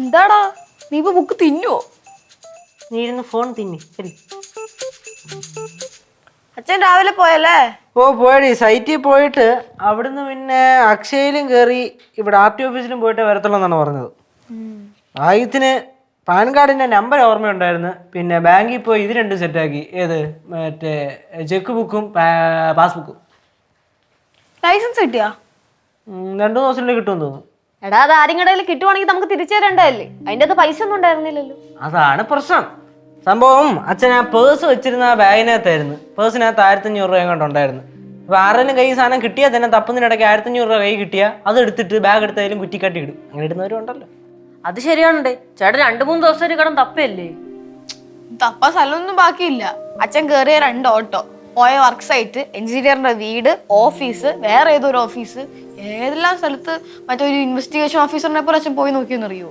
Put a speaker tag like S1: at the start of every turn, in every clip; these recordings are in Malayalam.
S1: എന്താടാ? നീ ഇപ്പൊ ബുക്ക് തിന്നുവോ?
S2: നീ ഇരുന്ന് ഫോൺ തിന്നി. ശരി
S1: അച്ഛൻ രാവിലെ പോയല്ലേ?
S2: ഓ പോയടി. സൈറ്റിൽ പോയിട്ട് അവിടുന്ന് പിന്നെ അക്ഷയയിലും കയറി ഇവിടെ ആർ ടി ഓഫീസിലും പോയിട്ട് വരത്തുള്ളൂ എന്നാണ് പറഞ്ഞത് ആയുധത്തിന് പാൻ കാർഡിന്റെ നമ്പർ ഓർമ്മയുണ്ടായിരുന്നു. പിന്നെ ബാങ്കിൽ പോയി ഇത് രണ്ടും സെറ്റാക്കി ഏത്? മറ്റേ ചെക്ക് ബുക്കും പാസ്ബുക്കും
S1: ലൈസൻസ് കിട്ടിയാ?
S2: രണ്ടു ദിവസത്തിനുള്ളിൽ കിട്ടുമെന്ന് തോന്നുന്നു.
S3: എടാ അത് ആരും കടയിൽ കിട്ടുവാണെങ്കിൽ നമുക്ക് തിരിച്ചു തരണ്ടല്ലേ അതിന്റെ അത് പൈസ ഒന്നും ഉണ്ടായിരുന്നില്ലല്ലോ.
S2: അതാണ് പ്രശ്നം. സംഭവം അച്ഛൻ ആ പേഴ്സ് വെച്ചിരുന്ന ആ ബാഗിനകത്തായിരുന്നു. പേഴ്സിനകത്ത് ആയിരത്തഞ്ഞൂറ് രൂപ എങ്ങോട്ട് ഉണ്ടായിരുന്നു. അപ്പൊ ആരെങ്കിലും കൈ സാധനം കിട്ടിയാൽ തന്നെ തപ്പുന്നതിനിടയ്ക്ക് ആയിരത്തഞ്ഞൂറ് രൂപ കൈ കിട്ടിയാൽ അത് എടുത്തിട്ട് ബാഗ് എടുത്തായാലും കുറ്റിക്കാട്ടി ഇടും അങ്ങനെ ഇടുന്നവരും ഉണ്ടല്ലോ.
S3: അത് ശരിയാണുണ്ടേ. ചേട്ടൻ രണ്ടു മൂന്ന് ദിവസം ഒരു കടം തപ്പല്ലേ?
S1: തപ്പ സ്ഥലമൊന്നും ബാക്കിയില്ല. അച്ഛൻ കേറിയ രണ്ട് ഓട്ടോ. പോയ വർക്ക് സൈറ്റ് എഞ്ചിനീയറിന്റെ വീട് ഓഫീസ് വേറെ ഏതൊരു ഓഫീസ് ഏതെല്ലാം സ്ഥലത്ത് മറ്റൊരു ഇൻവെസ്റ്റിഗേഷൻ ഓഫീസറിനെ പോലെ അച്ഛൻ പോയി നോക്കിയെന്നറിയോ?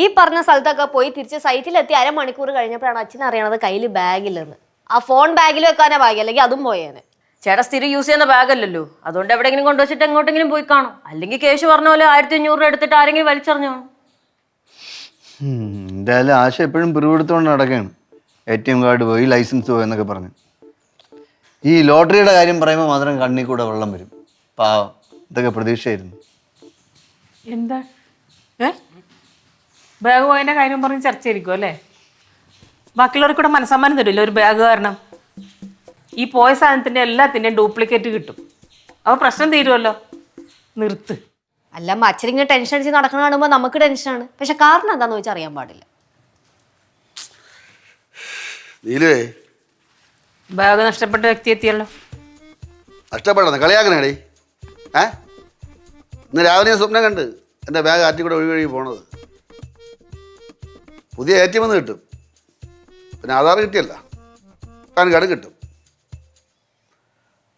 S3: ഈ പറഞ്ഞ സ്ഥലത്തൊക്കെ പോയി തിരിച്ച് സൈറ്റിലെത്തി അരമണിക്കൂർ കഴിഞ്ഞപ്പോഴാണ് അച്ഛൻ അറിയണത് കയ്യിൽ ബാഗില്ലെന്ന്. ആ ഫോൺ ബാഗിൽ വെക്കാനാ ബാഗ് അല്ലെങ്കിൽ അതും പോയേനെ. ചേട്ടാ സ്ഥിരം യൂസ് ചെയ്യുന്ന ബാഗല്ലല്ലോ അതുകൊണ്ട് എവിടെയെങ്കിലും കൊണ്ടുവച്ചിട്ട് എങ്ങോട്ടെങ്കിലും പോയി കാണും. അല്ലെങ്കിൽ കേശു പറഞ്ഞ പോലെ ആയിരത്തി അഞ്ഞൂറ് രൂപ എടുത്തിട്ട് ആരെങ്കിലും വലിച്ചെറിഞ്ഞോ
S4: എന്തായാലും ആശ എപ്പോഴും പിറുപിടുത്തോണ്ട് നടക്കുകയാണ് എ ടി എം കാർഡ് പോയി ലൈസൻസ് പോയി എന്നൊക്കെ പറഞ്ഞു. ഈ ലോട്ടറിയുടെ കാര്യം പറയുമ്പോൾ മാത്രം കണ്ണിൽ കൂടെ വെള്ളം വരും. പാവം. ഇതൊക്കെ പ്രതീക്ഷയായിരുന്നു.
S5: എന്താ? ഏ? ബാഗ് പോയതിന്റെ കാര്യം പറഞ്ഞ് ചർച്ച ആയിരിക്കും അല്ലേ? ബാക്കിയുള്ളവർക്ക് കൂടെ മനസ്സമ്മാനം തരില്ല ഒരു ബാഗ് കാരണം? ഈ പോയ സാധനത്തിന്റെ എല്ലാത്തിന്റെയും ഡ്യൂപ്ലിക്കേറ്റ് കിട്ടും. അപ്പോൾ പ്രശ്നം തീരുമല്ലോ നിർത്ത്.
S3: അല്ല അച്ഛൻ ഇങ്ങനെ ടെൻഷൻ അടിച്ച് നടക്കണ കാണുമ്പോൾ നമുക്ക് ടെൻഷനാണ്. പക്ഷെ കാരണം എന്താന്ന് വെച്ചാൽ അറിയാൻ പാടില്ല.
S6: നീലുവേ.
S5: ബാഗ് നഷ്ടപ്പെട്ട വ്യക്തി എത്തിയല്ലോ.
S6: നഷ്ടപ്പെടുന്നു കളിയാക്കണേടി. ഏ? ഇന്ന് രാവിലെ ഞാൻ സ്വപ്നം കണ്ട് എന്റെ ബാഗ് ആറ്റി കൂടെ ഒഴുകി ഒഴുകി പോണത്. പുതിയ എ ടി എം കിട്ടും. പിന്നെ ആധാർ കിട്ടിയല്ല. പാൻ കാർഡ് കിട്ടും.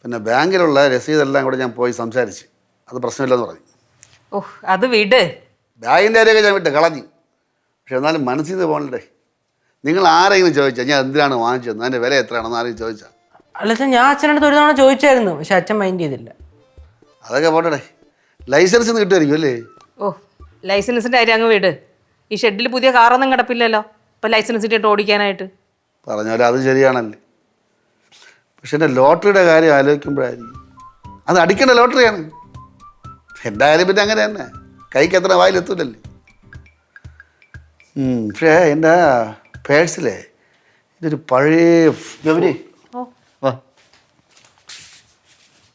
S6: പിന്നെ ബാങ്കിലുള്ള രസീതെല്ലാം കൂടെ ഞാൻ പോയി സംസാരിച്ച്. അത് പ്രശ്നമില്ലെന്ന് പറഞ്ഞു.
S5: ഓഹ് അത് വിട്.
S6: ബാഗിന്റെ കാര്യമൊക്കെ ഞാൻ വിട്ട് കളഞ്ഞു. പക്ഷെ എന്നാലും മനസ്സിൽ നിന്ന് പോകണ്ടേ. നിങ്ങൾ ആരെങ്കിലും ചോദിച്ചാൽ ഞാൻ എന്തിനാണ് വാങ്ങിച്ചത് അതിന്റെ വില എത്രയാണെന്ന് ആരെങ്കിലും ചോദിച്ചാൽ
S2: അല്ല ഞാൻ അച്ഛനടുത്ത് ഒരു തവണ ചോദിച്ചായിരുന്നു പക്ഷെ അച്ഛൻ മൈൻഡ് ചെയ്തില്ല.
S6: അതൊക്കെ പോട്ടെ ലൈസൻസ് ഒന്ന് കിട്ടുമായിരിക്കും അല്ലേ?
S5: ഓ ലൈസൻസിന്റെ കാര്യം അങ്ങ് വിട്. ഈ ഷെഡിൽ പുതിയ കാറൊന്നും കിടപ്പില്ലല്ലോ. ഇപ്പൊ ലൈസൻസ് ഇട്ടിട്ട് ഓടിക്കാനായിട്ട്.
S6: പറഞ്ഞ പോലെ അത് ശരിയാണല്ലേ. പക്ഷെ എന്റെ ലോട്ടറിയുടെ കാര്യം ആലോചിക്കുമ്പോഴായിരിക്കും. അത് അടിക്കേണ്ട ലോട്ടറിയാണ്. എന്തായാലും കാര്യം പിന്നെ അങ്ങനെ തന്നെ. കൈക്ക് എത്ര വായിലെത്തൂലല്ലേ പക്ഷേ എന്റെ പേഴ്സിലെ ഇതൊരു പഴയ
S4: ഗൗരി. വാ.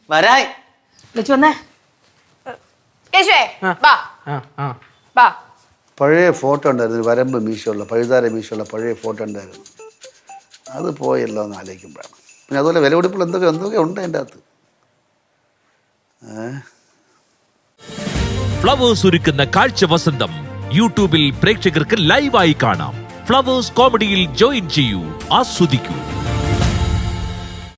S2: വരായ്.
S5: വിളിച്ചു വന്നേ.
S1: യേശുവേ ബാ
S2: ആ ആ
S1: ബാ
S6: പഴയ ഫോട്ടോ ഉണ്ടായിരുന്നു ഒരു വരമ്പ് മീശയുള്ള പഴുതാര മീശയുള്ള പഴയ ഫോട്ടോ ഉണ്ടായിരുന്നു അത് പോയല്ലോ എന്ന് ആലോചിക്കുമ്പോഴാണ് പിന്നെ അതുപോലെ വില കൊടുപ്പോൾ എന്തൊക്കെ എന്തൊക്കെ ഉണ്ട് അതിൻ്റെ അകത്ത് ഏഹ്
S7: ഫ്ലവേഴ്സ് ഒരുക്കുന്ന കാഴ്ച വസന്തം യൂട്യൂബിൽ പ്രേക്ഷകർക്ക് ലൈവായി കാണാം ഫ്ലവേഴ്സ് കോമഡിയിൽ ജോയിൻ ചെയ്യൂ ആസ്വദിക്കൂ